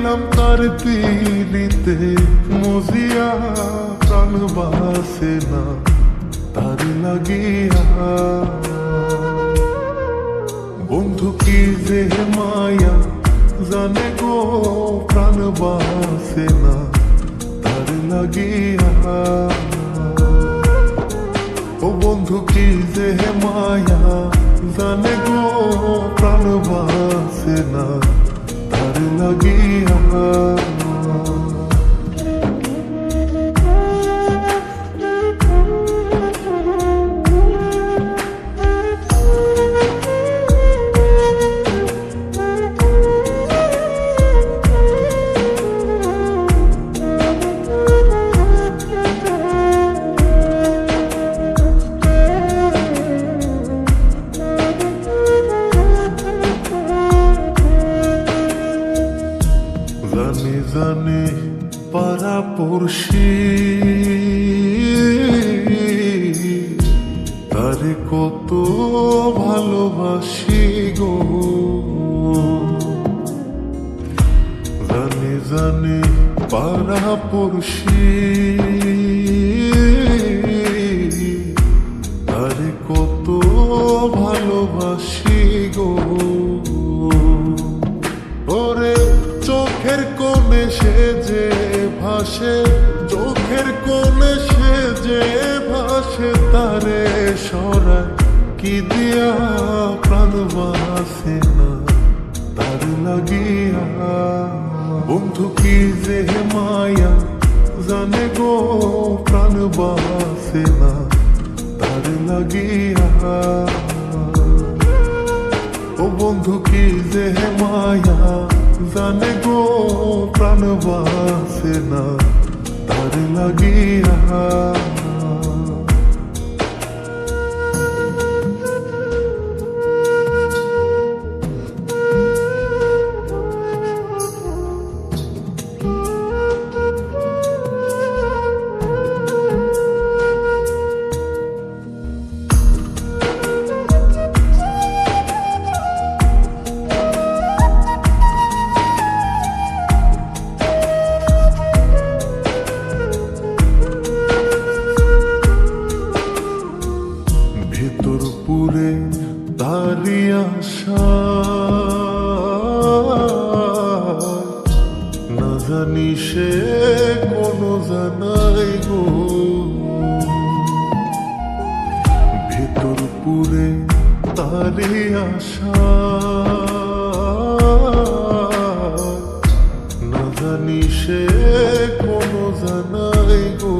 করিলাম তার পীড়িতে, মজিয়া প্রাণ বাসে না, তার লাগিয়া। বন্ধু কি যে মায়া, জানে গো প্রাণ বাসে না, তার লাগিয়া। ও বন্ধু কি যে মায়া, জানে গো প্রাণ বাসে না। জানি পারা পাড়া পড়শি। তারে কত ভালোবাসি গো। জানে জানে পারা পড়শি। ভাসে, চোখের কোণে সে যে ভাসে, তারে সরায় কি দিয়া প্রাণ বাসে না? তার লাগিয়া। বন্ধু কি যে মায়া জানে গো, প্রাণ বাসে না, তার লাগিয়া। ও বন্ধু কি যে মায়া জানে গো প্রাণ বাসে না তার লাগিয়া না জানি সে কোনো জানাই গো। ভেতর পুরে তারি আশা। না জানি সে কোনো জানাই গো।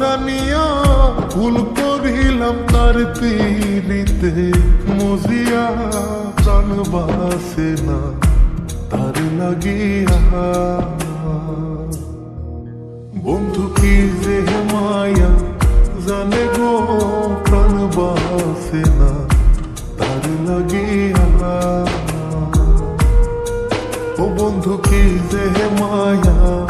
না জানিয়া ভুল করিলাম তার পীড়িতে। মজিয়া প্রাণ বাসে না, তার লাগিয়া। বন্ধু কি যে মায়া জানে গো, প্রাণ বাসে না, তার লাগিয়া। ও বন্ধু কি যে মায়া